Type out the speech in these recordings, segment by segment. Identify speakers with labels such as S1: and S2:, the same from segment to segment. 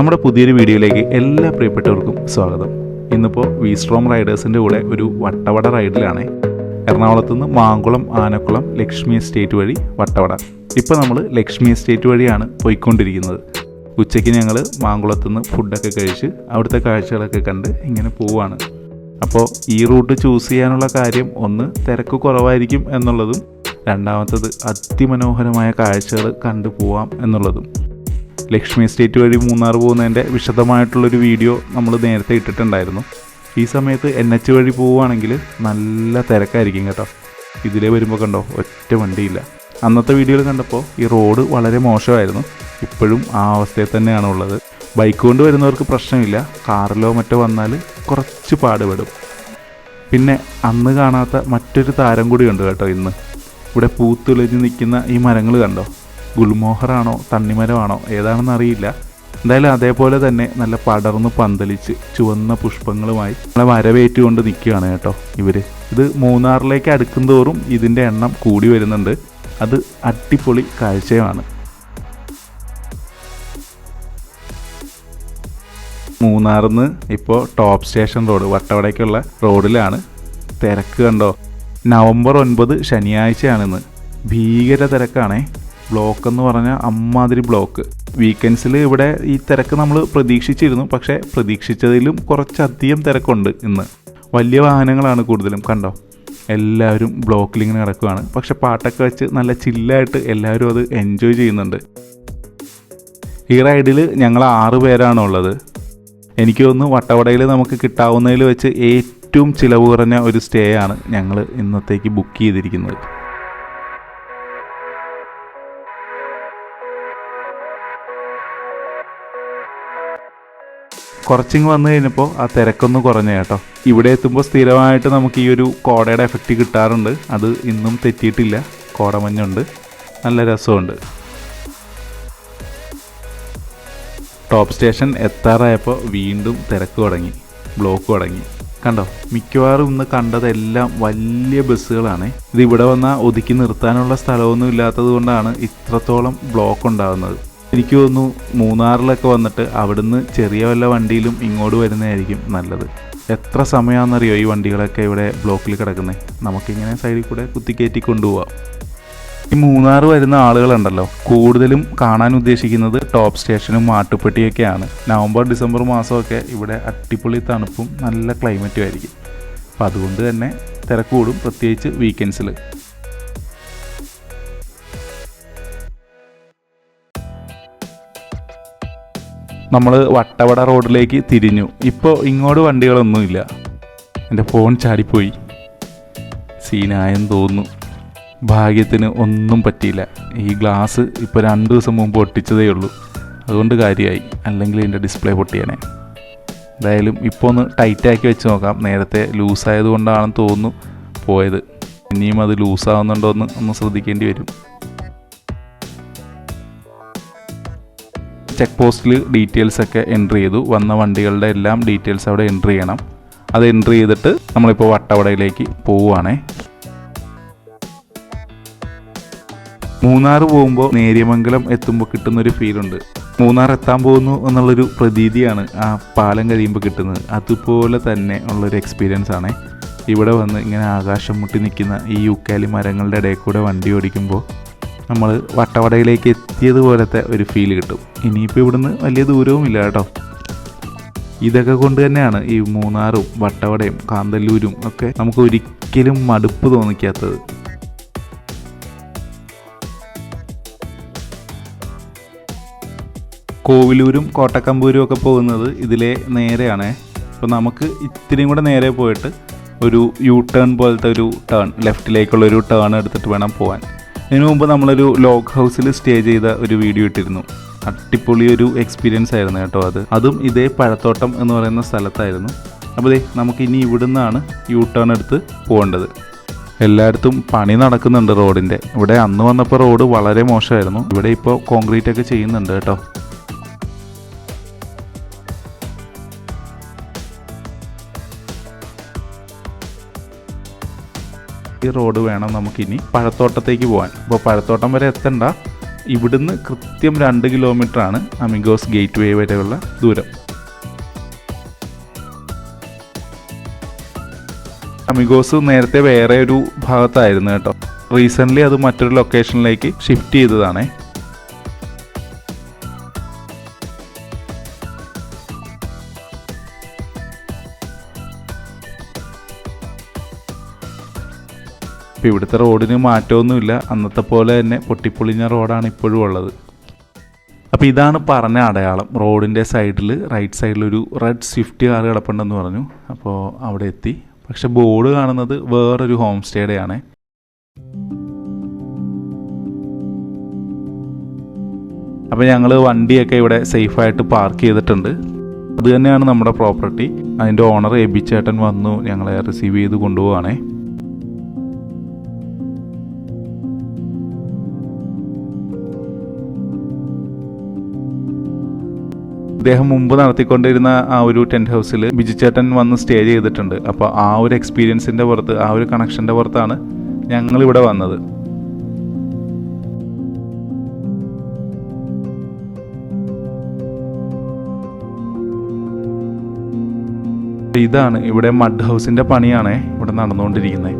S1: നമ്മുടെ പുതിയൊരു വീഡിയോയിലേക്ക് എല്ലാ പ്രിയപ്പെട്ടവർക്കും സ്വാഗതം. ഇന്നിപ്പോൾ വി സ്ട്രോം റൈഡേഴ്സിന്റെ കൂടെ ഒരു വട്ടവട റൈഡിലാണ്. എറണാകുളത്തു നിന്ന് മാങ്കുളം ആനക്കുളം ലക്ഷ്മി എസ്റ്റേറ്റ് വഴി വട്ടവട. ഇപ്പോൾ നമ്മൾ ലക്ഷ്മി എസ്റ്റേറ്റ് വഴിയാണ് പോയിക്കൊണ്ടിരിക്കുന്നത്. ഉച്ചയ്ക്ക് ഞങ്ങൾ മാങ്കുളത്തു നിന്ന് ഫുഡൊക്കെ കഴിച്ച് അവിടുത്തെ കാഴ്ചകളൊക്കെ കണ്ട് ഇങ്ങനെ പോവാണ്. അപ്പോൾ ഈ റൂട്ട് ചൂസ് ചെയ്യാനുള്ള കാര്യം ഒന്ന് തിരക്ക് കുറവായിരിക്കും എന്നുള്ളതും രണ്ടാമത്തത് അതിമനോഹരമായ കാഴ്ചകൾ കണ്ടു പോവാം എന്നുള്ളതും. ലക്ഷ്മി എസ്റ്റേറ്റ് വഴി മൂന്നാർ പോകുന്നതിന്റെ വിശദമായിട്ടുള്ളൊരു വീഡിയോ നമ്മൾ നേരത്തെ ഇട്ടിട്ടുണ്ടായിരുന്നു. ഈ സമയത്ത് എൻ എച്ച് വഴി പോവുകയാണെങ്കിൽ നല്ല തിരക്കായിരിക്കും കേട്ടോ. ഇതിലേ വരുമ്പോൾ കണ്ടോ ഒറ്റ വണ്ടിയില്ല. അന്നത്തെ വീഡിയോയിൽ കണ്ടപ്പോൾ ഈ റോഡ് വളരെ മോശമായിരുന്നു. ഇപ്പോഴും ആ അവസ്ഥയിൽ തന്നെയാണ് ഉള്ളത്. ബൈക്ക് കൊണ്ട് വരുന്നവർക്ക് പ്രശ്നമില്ല. കാറിലോ മറ്റോ വന്നാൽ കുറച്ച് പാടുപെടും. പിന്നെ അന്ന് കാണാത്ത മറ്റൊരു താരം കൂടി കൂടിയുണ്ട് കേട്ടോ ഇന്ന്. ഇവിടെ പൂത്തുലഞ്ഞ് നിൽക്കുന്ന ഈ മരങ്ങൾ കണ്ടോ? ഗുൽമോഹറാണോ തണ്ണിമരമാണോ ഏതാണെന്ന് അറിയില്ല എന്തായാലും അതേപോലെ തന്നെ നല്ല പടർന്ന് പന്തലിച്ച് ചുവന്ന പുഷ്പങ്ങളുമായി നമ്മളെ വരവേറ്റുകൊണ്ട് നിൽക്കുകയാണ് കേട്ടോ ഇവർ ഇത് മൂന്നാറിലേക്ക് അടുക്കും തോറും ഇതിന്റെ എണ്ണം കൂടി വരുന്നുണ്ട്. അത് അടിപൊളി കാഴ്ചയാണ്. മൂന്നാറിൽ നിന്ന് ഇപ്പോൾ ടോപ്പ് സ്റ്റേഷൻ റോഡ് വട്ടവടയ്ക്കുള്ള റോഡിലാണ്. തിരക്ക് കണ്ടോ? നവംബർ ഒൻപത് ശനിയാഴ്ചയാണിന്ന്. ഭീകര തിരക്കാണേ. ബ്ലോക്ക് എന്ന് പറഞ്ഞാൽ അമ്മാതിരി ബ്ലോക്ക് വീക്കെൻഡ്സിൽ ഇവിടെ ഈ തിരക്ക് നമ്മൾ പ്രതീക്ഷിച്ചിരുന്നു പക്ഷേ പ്രതീക്ഷിച്ചതിലും കുറച്ചധികം തിരക്കുണ്ട് ഇന്ന്. വലിയ വാഹനങ്ങളാണ് കൂടുതലും കണ്ടോ? എല്ലാവരും ബ്ലോക്കിൽ ഇങ്ങനെ കിടക്കുകയാണ് പക്ഷെ പാട്ടൊക്കെ വെച്ച് നല്ല ചില്ലായിട്ട് എല്ലാവരും അത് എൻജോയ് ചെയ്യുന്നുണ്ട്. ഈ റൈഡിൽ ഞങ്ങൾ ആറ് പേരാണുള്ളത് എനിക്ക് തോന്നുന്നു വട്ടവടയിൽ നമുക്ക് കിട്ടാവുന്നതിൽ വെച്ച് ഏറ്റവും ചിലവ് കുറഞ്ഞ ഒരു സ്റ്റേ ആണ് ഞങ്ങൾ ഇന്നത്തേക്ക് ബുക്ക് ചെയ്തിരിക്കുന്നത്. കുറച്ചിങ് വന്നു കഴിഞ്ഞപ്പോൾ ആ തിരക്കൊന്ന് കുറഞ്ഞ കേട്ടോ. ഇവിടെ എത്തുമ്പോൾ സ്ഥിരമായിട്ട് നമുക്ക് ഈ ഒരു കോടയുടെ എഫക്റ്റ് കിട്ടാറുണ്ട്. അത് ഇന്നും തെറ്റിയിട്ടില്ല. കോടമഞ്ഞുണ്ട് നല്ല രസമുണ്ട്. ടോപ്പ് സ്റ്റേഷൻ എത്താറായപ്പോൾ വീണ്ടും തിരക്ക് തുടങ്ങി. ബ്ലോക്ക് തുടങ്ങി. കണ്ടോ? മിക്കവാറും ഇന്ന് കണ്ടതെല്ലാം വലിയ ബസ്സുകളാണ്. ഇത് ഇവിടെ വന്നാൽ ഒതുക്കി നിർത്താനുള്ള സ്ഥലമൊന്നും ഇല്ലാത്തത് കൊണ്ടാണ് ഇത്രത്തോളം ബ്ലോക്ക് ഉണ്ടാകുന്നത് എനിക്ക് തോന്നുന്നു മൂന്നാറിലൊക്കെ വന്നിട്ട് അവിടുന്ന് ചെറിയ വല്ല വണ്ടിയിലും ഇങ്ങോട്ട് വരുന്നതായിരിക്കും നല്ലത്. എത്ര സമയമാണെന്നറിയോ ഈ വണ്ടികളൊക്കെ ഇവിടെ ബ്ലോക്കിൽ കിടക്കുന്നത് നമുക്കിങ്ങനെ സൈഡിൽ കൂടെ കുത്തിക്കയറ്റി കൊണ്ടുപോവാം. ഈ മൂന്നാർ വരുന്ന ആളുകളുണ്ടല്ലോ. കൂടുതലും കാണാൻ ഉദ്ദേശിക്കുന്നത് ടോപ്പ് സ്റ്റേഷനും മാട്ടുപ്പെട്ടിയൊക്കെയാണ്. നവംബർ ഡിസംബർ മാസമൊക്കെ ഇവിടെ അടിപൊളി തണുപ്പും നല്ല ക്ലൈമറ്റും ആയിരിക്കും. അപ്പം അതുകൊണ്ട് തന്നെ തിരക്ക് കൂടും പ്രത്യേകിച്ച് വീക്കെൻഡ്സിൽ നമ്മൾ വട്ടവട റോഡിലേക്ക് തിരിഞ്ഞു. ഇപ്പോൾ ഇങ്ങോട്ട് വണ്ടികളൊന്നുമില്ല. എന്റെ ഫോൺ ചാടിപ്പോയി. സീനായെന്ന് തോന്നുന്നു. ഭാഗ്യത്തിന് ഒന്നും പറ്റിയില്ല. ഈ ഗ്ലാസ് ഇപ്പോൾ രണ്ട് ദിവസം മുമ്പ് ഒട്ടിച്ചതേ ഉള്ളൂ. അതുകൊണ്ട് കാര്യമായി അല്ലെങ്കിൽ ഇതിന്റെ ഡിസ്പ്ലേ പൊട്ടിയാനെ. എന്തായാലും ഇപ്പോൾ ഒന്ന് ടൈറ്റാക്കി വെച്ച് നോക്കാം. നേരത്തെ ലൂസായത് കൊണ്ടാണെന്ന് തോന്നുന്നു പോയത്. ഇനിയും അത് ലൂസാവുന്നുണ്ടോ എന്ന് ഒന്ന് ശ്രദ്ധിക്കേണ്ടി വരും. ചെക്ക് പോസ്റ്റിൽ ഡീറ്റെയിൽസ് ഒക്കെ എൻട്രി ചെയ്തു. വന്ന വണ്ടികളുടെ എല്ലാം ഡീറ്റെയിൽസ് അവിടെ എന്റർ ചെയ്യണം. അത് എന്റർ ചെയ്തിട്ട് നമ്മളിപ്പോൾ വട്ടവടയിലേക്ക് പോവുകയാണേ മൂന്നാർ പോകുമ്പോൾ നേര്യമംഗലം എത്തുമ്പോൾ കിട്ടുന്നൊരു ഫീലുണ്ട് മൂന്നാർ എത്താൻ പോകുന്നു എന്നുള്ളൊരു പ്രതീതിയാണ് ആ പാലം കഴിയുമ്പോൾ കിട്ടുന്നത്. അതുപോലെ തന്നെ ഉള്ളൊരു എക്സ്പീരിയൻസ് ആണ്. ഇവിടെ വന്ന് ഇങ്ങനെ ആകാശം മുട്ടി നിൽക്കുന്ന ഈ യുക്കാലി മരങ്ങളുടെ ഇടയിൽ കൂടെ വണ്ടി ഓടിക്കുമ്പോൾ നമ്മൾ വട്ടവടയിലേക്ക് എത്തിയതുപോലത്തെ ഒരു ഫീൽ കിട്ടും. ഇനിയിപ്പോൾ ഇവിടുന്ന് വലിയ ദൂരവും ഇല്ല കേട്ടോ. ഇതൊക്കെ കൊണ്ട് തന്നെയാണ് ഈ മൂന്നാറും വട്ടവടയും കാന്തല്ലൂരും ഒക്കെ നമുക്ക് ഒരിക്കലും മടുപ്പ് തോന്നിക്കാത്തത്. കോവിലൂരും കോട്ടക്കമ്പൂരും ഒക്കെ പോകുന്നത് ഇതിലെ നേരെയാണ്. അപ്പോൾ നമുക്ക് ഇത്തിരിയും കൂടെ നേരെ പോയിട്ട് ഒരു യു ടേൺ പോലത്തെ ഒരു ടേൺ ലെഫ്റ്റിലേക്കുള്ള ഒരു ടേൺ എടുത്തിട്ട് വേണം പോകാൻ ഇതിനു മുമ്പ് നമ്മളൊരു ലോഗ് ഹൗസിൽ സ്റ്റേ ചെയ്ത ഒരു വീഡിയോ ഇട്ടിരുന്നു. അടിപൊളി ഒരു എക്സ്പീരിയൻസ് ആയിരുന്നു കേട്ടോ അത്. അതും ഇതേ പഴത്തോട്ടം എന്ന് പറയുന്ന സ്ഥലത്തായിരുന്നു. അപ്പോൾ ദേ നമുക്ക് ഇനി ഇവിടുന്നാണ് യൂ ടേൺ എടുത്ത് പോകേണ്ടത്. എല്ലായിടത്തും പണി നടക്കുന്നുണ്ട് റോഡിന്റെ. ഇവിടെ അന്ന് വന്നപ്പോൾ റോഡ് വളരെ മോശമായിരുന്നു. ഇവിടെ ഇപ്പോൾ കോൺക്രീറ്റ് ഒക്കെ ചെയ്യുന്നുണ്ട് കേട്ടോ. ഈ റോഡ് വേണം നമുക്കിനി പഴത്തോട്ടത്തേക്ക് പോകാൻ അപ്പോൾ പഴത്തോട്ടം വരെ എത്തണ്ട. ഇവിടുന്ന് കൃത്യം രണ്ട് കിലോമീറ്റർ ആണ് അമിഗോസ് ഗേറ്റ് വേ വരെയുള്ള ദൂരം. അമിഗോസ് നേരത്തെ വേറെ ഒരു ഭാഗത്തായിരുന്നു കേട്ടോ. റീസെന്റ്ലി അത് മറ്റൊരു ലൊക്കേഷനിലേക്ക് ഷിഫ്റ്റ് ചെയ്തതാണേ. ഇപ്പം ഇവിടുത്തെ റോഡിന് മാറ്റമൊന്നുമില്ല. അന്നത്തെ പോലെ തന്നെ പൊട്ടിപ്പൊളിഞ്ഞ റോഡാണ് ഇപ്പോഴും ഉള്ളത്. അപ്പോൾ ഇതാണ് പറഞ്ഞ അടയാളം. റോഡിന്റെ സൈഡിൽ റൈറ്റ് സൈഡിൽ ഒരു റെഡ് സ്വിഫ്റ്റ് കാർ കിടപ്പുണ്ടെന്ന് പറഞ്ഞു. അപ്പോൾ അവിടെ എത്തി. പക്ഷെ ബോർഡ് കാണുന്നത് വേറൊരു ഹോം സ്റ്റേയുടെ ആണ്. അപ്പോൾ ഞങ്ങൾ വണ്ടിയൊക്കെ ഇവിടെ സേഫായിട്ട് പാർക്ക് ചെയ്തിട്ടുണ്ട്. അത് തന്നെയാണ് നമ്മുടെ പ്രോപ്പർട്ടി അതിന്റെ ഓണർ എബി വന്നു ഞങ്ങളെ റിസീവ് ചെയ്ത് കൊണ്ടുപോവാണേ. ഇദ്ദേഹം മുമ്പ് നടത്തിക്കൊണ്ടിരുന്ന ആ ഒരു ടെന്റ് ഹൗസിൽ ബിജു ചേട്ടൻ വന്ന് സ്റ്റേ ചെയ്തിട്ടുണ്ട്. അപ്പോൾ ആ ഒരു എക്സ്പീരിയൻസിന്റെ പുറത്ത് ആ ഒരു കണക്ഷന്റെ പുറത്താണ് ഞങ്ങൾ ഇവിടെ വന്നത്. ഇതാണ് ഇവിടെ മഡ് ഹൗസിന്റെ പണിയാണ് ഇവിടെ നടന്നുകൊണ്ടിരിക്കുന്നത്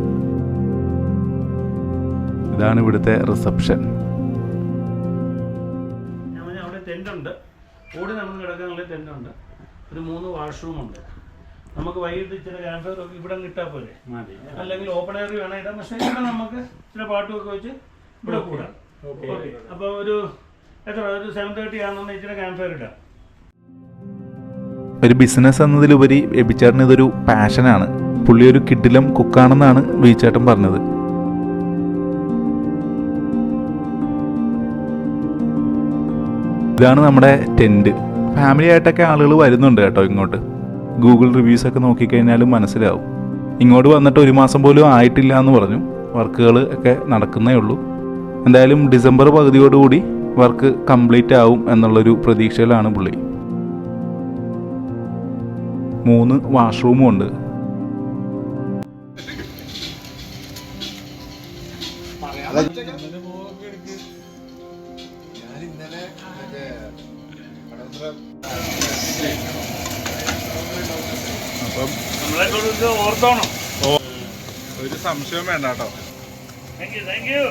S1: ഇതാണ് ഇവിടുത്തെ റിസപ്ഷൻ
S2: അവിടെ ടെന്റ് ഉണ്ട്. ഓടി നടന്ന് കിടക്കാനുള്ള ഉണ്ട് ഒരു മൂന്ന് വാഷ്റൂം ഉണ്ട്. നമുക്ക് വൈകിട്ട് ഫയർ ഒക്കെ ഇവിടെ കിട്ടാ പോലെ അല്ലെങ്കിൽ ഓപ്പൺ എയർ വേണം ഇടാം. പക്ഷേ ഇവിടെ നമുക്ക് ചില പാട്ടുമൊക്കെ വെച്ച് ഇവിടെ കൂടാം. ഓക്കെ അപ്പോൾ ഒരു എത്ര? ഒരു സെവൻ തേർട്ടി ആണെന്നുണ്ടെങ്കിൽ ഇച്ചിരി ഫയർ ഇടാം.
S1: ഒരു ബിസിനസ് എന്നതിലുപരി എബിച്ചേട്ടന് ഇതൊരു പാഷനാണ് പുള്ളി ഒരു കിഡിലും കുക്കാണെന്നാണ് വീച്ചേട്ടൻ പറഞ്ഞത്. ഇതാണ് നമ്മുടെ ടെന്റ് ഫാമിലി ആയിട്ടൊക്കെ ആളുകൾ വരുന്നുണ്ട് കേട്ടോ ഇങ്ങോട്ട്. ഗൂഗിൾ റിവ്യൂസ് ഒക്കെ നോക്കിക്കഴിഞ്ഞാലും മനസ്സിലാവും. ഇങ്ങോട്ട് വന്നിട്ട് ഒരു മാസം പോലും ആയിട്ടില്ല എന്ന് പറഞ്ഞു. വർക്കുകൾ ഒക്കെ നടക്കുന്നേ ഉള്ളൂ. എന്തായാലും ഡിസംബർ പകുതിയോടുകൂടി വർക്ക് കംപ്ലീറ്റ് ആവും എന്നുള്ളൊരു പ്രതീക്ഷയിലാണ് പുള്ളി. മൂന്ന് വാഷ്റൂമും ഉണ്ട്. ഞാൻ
S2: നമ്മളെ കൊണ്ട് ഓർത്തോണം.
S1: ഒരു സംശയം വേണ്ട കേട്ടോ.
S2: താങ്ക് യു താങ്ക് യു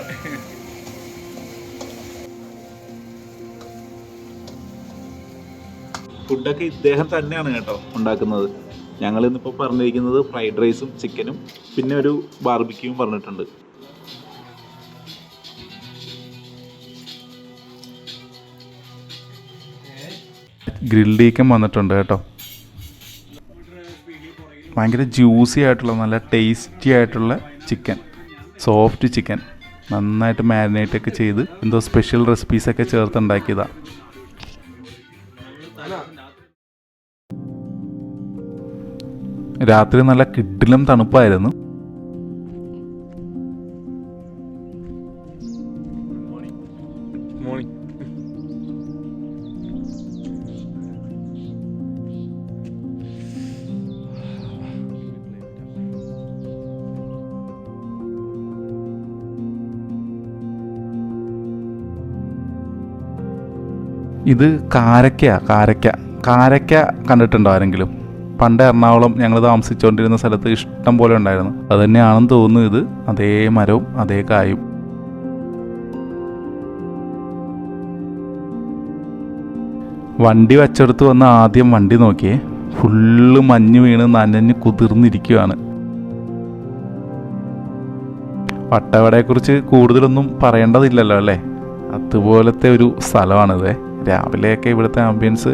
S1: ഫുഡൊക്കെ ഇദ്ദേഹം തന്നെയാണ് കേട്ടോ ഉണ്ടാക്കുന്നത്. ഞങ്ങൾ ഇന്നിപ്പോൾ പറഞ്ഞിരിക്കുന്നത് ഫ്രൈഡ് റൈസും ചിക്കനും പിന്നെ ഒരു ബാർബിക്യൂവും പറഞ്ഞിട്ടുണ്ട്. ഗ്രിൽഡ് ചിക്കൻ വന്നിട്ടുണ്ട് കേട്ടോ. ഭയങ്കര ജ്യൂസി ആയിട്ടുള്ള നല്ല ടേസ്റ്റി ആയിട്ടുള്ള ചിക്കൻ സോഫ്റ്റ് ചിക്കൻ നന്നായിട്ട് മാരിനേറ്റ് ഒക്കെ ചെയ്ത് എന്തോ സ്പെഷ്യൽ റെസിപ്പീസൊക്കെ ചേർത്ത് ഉണ്ടാക്കിയതാണ് രാത്രി നല്ല കിഡിലും തണുപ്പായിരുന്നു. ഇത് കാരക്ക കാരക്ക. കാരക്ക കണ്ടിട്ടുണ്ടോ ആരെങ്കിലും? പണ്ട് എറണാകുളം ഞങ്ങൾ താമസിച്ചുകൊണ്ടിരുന്ന സ്ഥലത്ത് ഇഷ്ടം പോലെ ഉണ്ടായിരുന്നു. അത് തന്നെയാണെന്ന് തോന്നുന്നു ഇത്. അതേ മരവും അതേ കായും. വണ്ടി വച്ചെടുത്ത് വന്ന് ആദ്യം വണ്ടി നോക്കിയേ. ഫുള്ള് മഞ്ഞ് വീണ് നനഞ്ഞ് കുതിർന്നിരിക്കുകയാണ് വട്ടവടയെക്കുറിച്ച് കൂടുതലൊന്നും പറയേണ്ടതില്ലല്ലോ അല്ലേ? അതുപോലത്തെ ഒരു സ്ഥലമാണിത്. രാവിലെയൊക്കെ ഇവിടുത്തെ ആംബിയൻസ്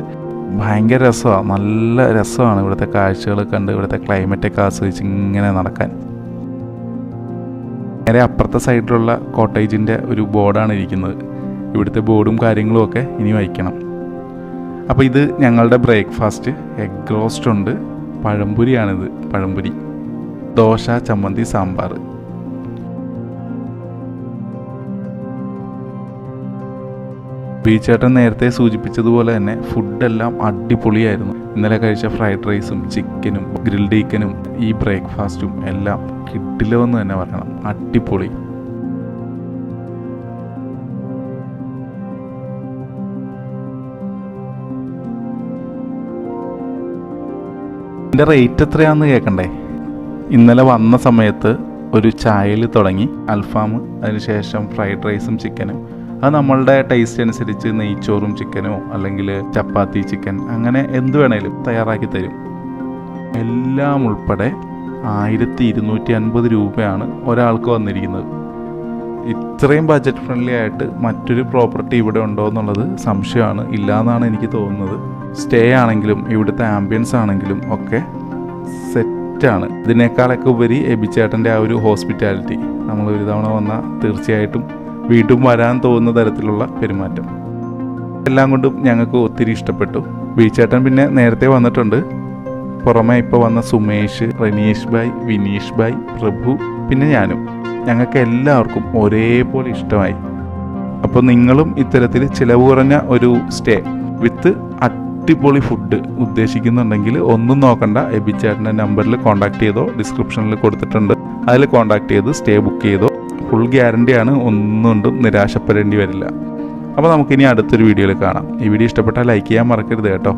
S1: ഭയങ്കര രസമാണ് നല്ല രസമാണ് ഇവിടുത്തെ കാഴ്ചകൾ കണ്ട് ഇവിടുത്തെ ക്ലൈമറ്റൊക്കെ ആസ്വദിച്ച് ഇങ്ങനെ നടക്കാൻ. നേരെ അപ്പുറത്തെ സൈഡിലുള്ള കോട്ടേജിന്റെ ഒരു ബോർഡാണ് ഇരിക്കുന്നത്. ഇവിടുത്തെ ബോർഡും കാര്യങ്ങളും ഒക്കെ ഇനി വഹിക്കണം. അപ്പോൾ ഇത് ഞങ്ങളുടെ ബ്രേക്ക്ഫാസ്റ്റ് എഗ് റോസ്റ്റ് ഉണ്ട്. പഴംപുരിയാണിത്. പഴംപുരി. ദോശ ചമ്മന്തി സാമ്പാർ ബീച്ചേട്ടൻ നേരത്തെ സൂചിപ്പിച്ചതുപോലെ തന്നെ ഫുഡെല്ലാം അടിപൊളിയായിരുന്നു. ഇന്നലെ കഴിച്ച ഫ്രൈഡ് റൈസും ചിക്കനും ഗ്രിൽഡ് ചിക്കനും ഈ ബ്രേക്ക്ഫാസ്റ്റും എല്ലാം കിട്ടില്ലെന്ന് തന്നെ പറയണം. അടിപൊളി. എന്റെ റേറ്റ് എത്രയാണെന്ന് കേൾക്കണ്ടേ ഇന്നലെ വന്ന സമയത്ത് ഒരു ചായയിൽ തുടങ്ങി. അൽഫാം അതിനുശേഷം ഫ്രൈഡ് റൈസും ചിക്കനും. അത് നമ്മളുടെ ടേസ്റ്റ് അനുസരിച്ച് നെയ്ച്ചോറും ചിക്കനോ അല്ലെങ്കിൽ ചപ്പാത്തി ചിക്കൻ അങ്ങനെ എന്ത് വേണേലും തയ്യാറാക്കി തരും. എല്ലാം ഉൾപ്പെടെ ആയിരത്തി ഇരുന്നൂറ്റി അൻപത് രൂപയാണ് ഒരാൾക്ക് വന്നിരിക്കുന്നത്. ഇത്രയും ബഡ്ജറ്റ് ഫ്രണ്ട്ലി ആയിട്ട് മറ്റൊരു പ്രോപ്പർട്ടി ഇവിടെ ഉണ്ടോ എന്നുള്ളത് സംശയമാണ്. ഇല്ലയെന്നാണ് എനിക്ക് തോന്നുന്നത്. സ്റ്റേ ആണെങ്കിലും ഇവിടുത്തെ ആംബിയൻസ് ആണെങ്കിലും ഒക്കെ സെറ്റാണ് ഇതിനേക്കാളൊക്കെ ഉപരി എബിച്ചേട്ടന്റെ ആ ഒരു ഹോസ്പിറ്റാലിറ്റി നമ്മൾ ഒരു തവണ വന്നാൽ തീർച്ചയായിട്ടും വീണ്ടും വരാൻ തോന്നുന്ന തരത്തിലുള്ള പെരുമാറ്റം. എല്ലാം കൊണ്ടും ഞങ്ങൾക്ക് ഒത്തിരി ഇഷ്ടപ്പെട്ടു. ബീച്ചേട്ടൻ പിന്നെ നേരത്തെ വന്നിട്ടുണ്ട്. പുറമെ ഇപ്പോൾ വന്ന സുമേഷ് റനീഷ് ഭായ് വിനീഷ് ഭായ് പ്രഭു പിന്നെ ഞാനും. ഞങ്ങൾക്ക് എല്ലാവർക്കും ഒരേപോലെ ഇഷ്ടമായി. അപ്പോൾ നിങ്ങളും ഇത്തരത്തിൽ ചിലവ് കുറഞ്ഞ ഒരു സ്റ്റേ വിത്ത് അടിപൊളി ഫുഡ് ഉദ്ദേശിക്കുന്നുണ്ടെങ്കിൽ ഒന്നും നോക്കണ്ട. എബിച്ചേട്ടന്റെ നമ്പറിൽ കോൺടാക്ട് ചെയ്തോ ഡിസ്ക്രിപ്ഷനിൽ കൊടുത്തിട്ടുണ്ട്. അതിൽ കോൺടാക്ട് ചെയ്ത് സ്റ്റേ ബുക്ക് ചെയ്തോ ഫുൾ ഗ്യാരണ്ടിയാണ് ഒന്നുകൊണ്ടും നിരാശപ്പെടേണ്ടി വരില്ല. അപ്പോൾ നമുക്കിനി അടുത്തൊരു വീഡിയോയിൽ കാണാം. ഈ വീഡിയോ ഇഷ്ടപ്പെട്ടാൽ ലൈക്ക് ചെയ്യാൻ മറക്കരുത് കേട്ടോ.